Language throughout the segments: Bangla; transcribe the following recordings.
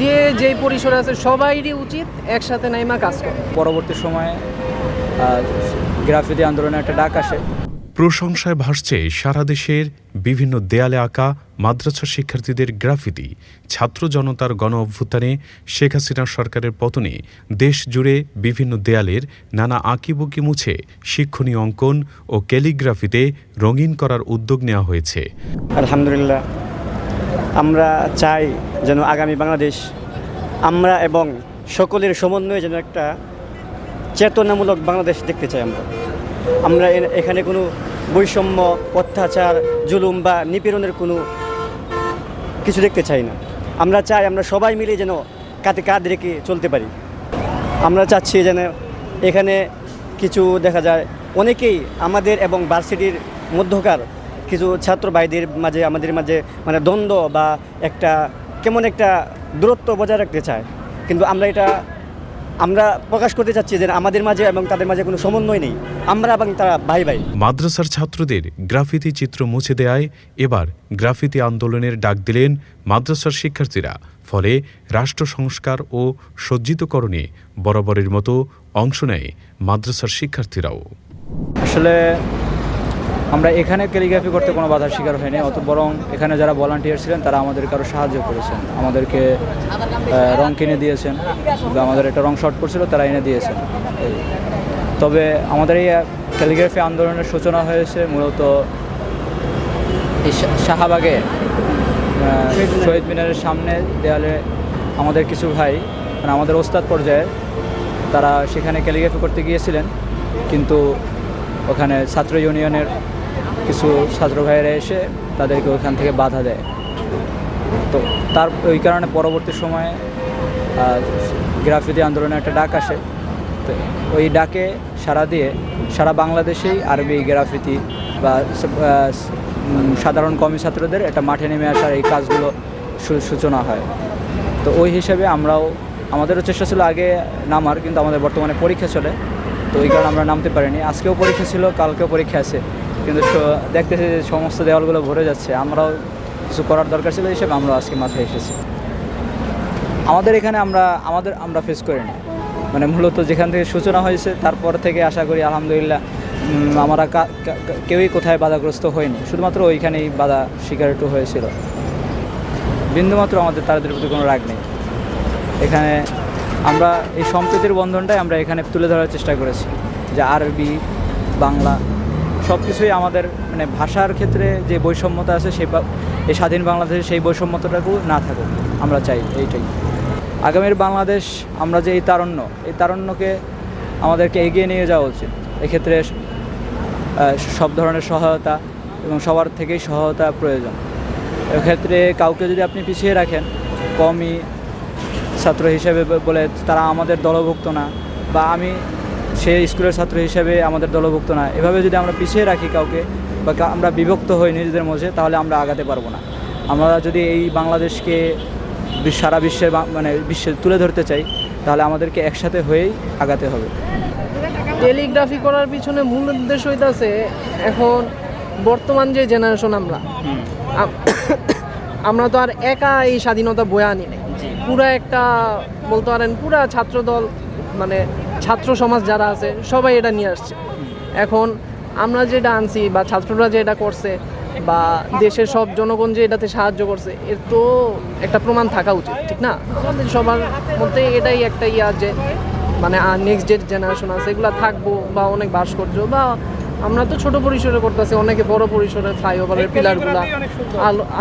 যে যেই পরিসরে আছে সবাইরই উচিত একসাথে নাইমা কাজ করা। পরবর্তী সময়ে গ্রাফিতি আন্দোলনের একটা ডাক আসে। প্রশংসায় ভাসছে সারা দেশের বিভিন্ন দেয়ালে আঁকা মাদ্রাসা শিক্ষার্থীদের গ্রাফিতি। ছাত্র জনতার গণ অভ্যুত্থানে শেখ হাসিনা সরকারের পতনে দেশ জুড়ে বিভিন্ন দেয়ালের নানা আঁকিবুকি মুছে শিক্ষণীয় অঙ্কন ও ক্যালিগ্রাফিতে রঙিন করার উদ্যোগ নেওয়া হয়েছে। আলহামদুলিল্লাহ আমরা চাই যেন আগামী বাংলাদেশ আমরা এবং সকলের সমন্বয়ে যেন একটা চেতনামূলক বাংলাদেশ দেখতে চাই আমরা। আমরা এখানে কোনো বৈষম্য, অত্যাচার, জুলুম বা নিপীড়নের কোনো কিছু দেখতে চাই না। আমরা চাই আমরা সবাই মিলে যেন কাঁধে কাঁধ রেখে চলতে পারি। আমরা চাচ্ছি যেন এখানে কিছু দেখা যায়। অনেকেই আমাদের এবং ভার্সিটির মধ্যকার কিছু ছাত্র ভাইদের মাঝে আমাদের মাঝে মানে দ্বন্দ্ব বা একটা কেমন একটা দূরত্ব বজায় রাখতে চায়। কিন্তু আমরা এটা আমরা প্রকাশ করতে চাচ্ছি যে আমাদের মাঝে এবং তাদের মাঝে কোনো সমন্বয় নেই। আমরা এবং তারা ভাই ভাই। মাদ্রাসার ছাত্রদের গ্রাফিতি চিত্র মুছে দেয়ায় এবার গ্রাফিতি আন্দোলনের ডাক দিলেন মাদ্রাসার শিক্ষার্থীরা। ফলে রাষ্ট্র সংস্কার ও সজ্জিতকরণে বরাবরের মতো অংশ নেয় মাদ্রাসার শিক্ষার্থীরাও। আসলে আমরা এখানে ক্যালিগ্রাফি করতে কোনো বাধার শিকার হয়নি অত বরং এখানে যারা ভলান্টিয়ার ছিলেন, তারা আমাদেরকে আরও সাহায্য করেছেন। আমাদেরকে রং কিনে দিয়েছেন। আমাদের একটা রং শর্ট পড়ছিল তারা এনে দিয়েছেন। তবে আমাদের এই ক্যালিগ্রাফি আন্দোলনের সূচনা হয়েছে মূলত শাহবাগে শহীদ মিনারের সামনে দেয়ালে আমাদের কিছু ভাই মানে আমাদের ওস্তাদ পর্যায়ে তারা সেখানে ক্যালিগ্রাফি করতে গিয়েছিলেন। কিন্তু ওখানে ছাত্র ইউনিয়নের কিছু ছাত্র ভাইয়েরা এসে তাদেরকে ওইখান থেকে বাধা দেয়। তো তার, ওই কারণে পরবর্তী সময়ে গ্রাফিতি আন্দোলনে একটা ডাক আসে। তো ওই ডাকে সারা দিয়ে সারা বাংলাদেশেই আরবি গ্রাফিতি বা সাধারণ কমি ছাত্রদের একটা মাঠে নেমে আসার এই কাজগুলো সূচনা হয়। তো ওই হিসেবে আমরাও, আমাদেরও চেষ্টা ছিল আগে নামার, কিন্তু আমাদের বর্তমানে পরীক্ষা চলে। তো ওই কারণে আমরা নামতে পারিনি। আজকেও পরীক্ষা ছিল, কালকেও পরীক্ষা আছে। কিন্তু দেখতেছি যে সমস্ত দেওয়ালগুলো ভরে যাচ্ছে। আমরাও কিছু করার দরকার ছিল হিসেবে আমরা আজকে মাথায় এসেছি। আমাদের এখানে আমরা, আমাদের আমরা ফেস করিনি। মানে মূলত যেখান থেকে সূচনা হয়েছে, তারপর থেকে আশা করি, আলহামদুলিল্লাহ আমরা কেউই কোথায় বাধাগ্রস্ত হয়নি। শুধুমাত্র ওইখানেই বাধা শিকার একটু হয়েছিল। বিন্দুমাত্র আমাদের তাদের প্রতি কোনো রাগ নেই। এখানে আমরা, এই সম্প্রীতির বন্ধনটাই আমরা এখানে তুলে ধরার চেষ্টা করেছি। যে আরবি, বাংলা সব কিছুই আমাদের মানে ভাষার ক্ষেত্রে যে বৈষম্যতা আছে সেই এই স্বাধীন বাংলাদেশে সেই বৈষম্যতাটুকু না থাকুক, আমরা চাই এইটাই। আগামীর বাংলাদেশ, আমরা যে এই তারণ্য, এই তারণ্যকে আমাদেরকে এগিয়ে নিয়ে যাওয়া উচিত। এক্ষেত্রে সব ধরনের সহায়তা এবং সবার থেকেই সহায়তা প্রয়োজন। এক্ষেত্রে কাউকে যদি আপনি পিছিয়ে রাখেন, কমই ছাত্র হিসেবে বলে তারা আমাদের দলভুক্ত না, বা আমি সে স্কুলের ছাত্র হিসেবে আমাদের দলভুক্ত না। এভাবে যদি আমরা পিছিয়ে রাখি কাউকে বা আমরা বিভক্ত হই নিজেদের মধ্যে তাহলে আমরা আগাতে পারব না। আমরা যদি এই বাংলাদেশকে সারা বিশ্বের মানে বিশ্বে তুলে ধরতে চাই তাহলে আমাদেরকে একসাথে হয়েই আগাতে হবে। টেলিগ্রাফি করার পিছনে মূল উদ্দেশ্য হইতাছে এখন বর্তমান যে জেনারেশন আমরা। আমরা তো আর একা এই স্বাধীনতা বয়ে আনি নাই। পুরা একটা বলতে পারেন পুরা ছাত্রদল মানে ছাত্র সমাজ যারা আছে, সবাই এটা নিয়ে আসছে। এখন আমরা যেটা আনছি বা ছাত্ররা যে এটা করছে বা দেশের সব জনগণ যে এটাতে সাহায্য করছে, এর তো একটা প্রমাণ থাকা উচিত, ঠিক না? আমাদের সবার মধ্যে এটাই একটা ইয়া যে মানে নেক্সট যে জেনারেশন আছে, এগুলো থাকব বা অনেক ভাস্কর্য বা আমরা তো ছোট পরিসরে করতেছি অনেকে বড় পরিসরে ফ্লাইওভারের পিলারগুলো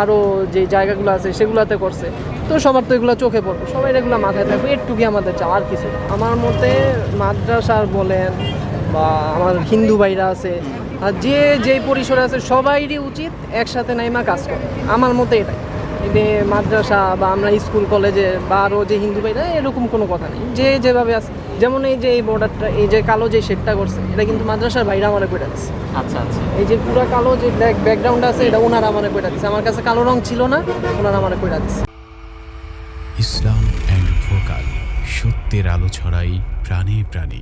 আরও যে জায়গাগুলো আছে সেগুলোতে করছে। তো সবার তো এগুলো চোখে পড়বে সবাই এগুলো মাথায় থাকবে একটুকি আমাদের চাও আর কিছু আমার মতে মাদ্রাসার বলেন বা আমার হিন্দু ভাইরা আছে আর যে যেই পরিসরে আছে সবাইরই উচিত একসাথে নাইমা কাজ করে। আমার মতে এটাই। যে মাদ্রাসা বা আমরা স্কুল কলেজে বা আরও যে হিন্দু ভাইরা এরকম কোনো কথা নেই। যে যেভাবে আছে যেমন এই যে এই বর্ডারটা এই যে কালো যে শেডটা করছে এটা কিন্তু মাদ্রাসার ভাইরা আমার করে দিচ্ছে আচ্ছা আচ্ছা। এই যে পুরো কালো যে ব্যাকগ্রাউন্ড আছে এটা ওনারা আমার করে দিচ্ছে আমার কাছে কালো রং ছিল না ওনারা আমার করে দিচ্ছে ইসলাম অ্যান্ড ভোকাল সত্যের আলো ছড়াই প্রাণে প্রাণে।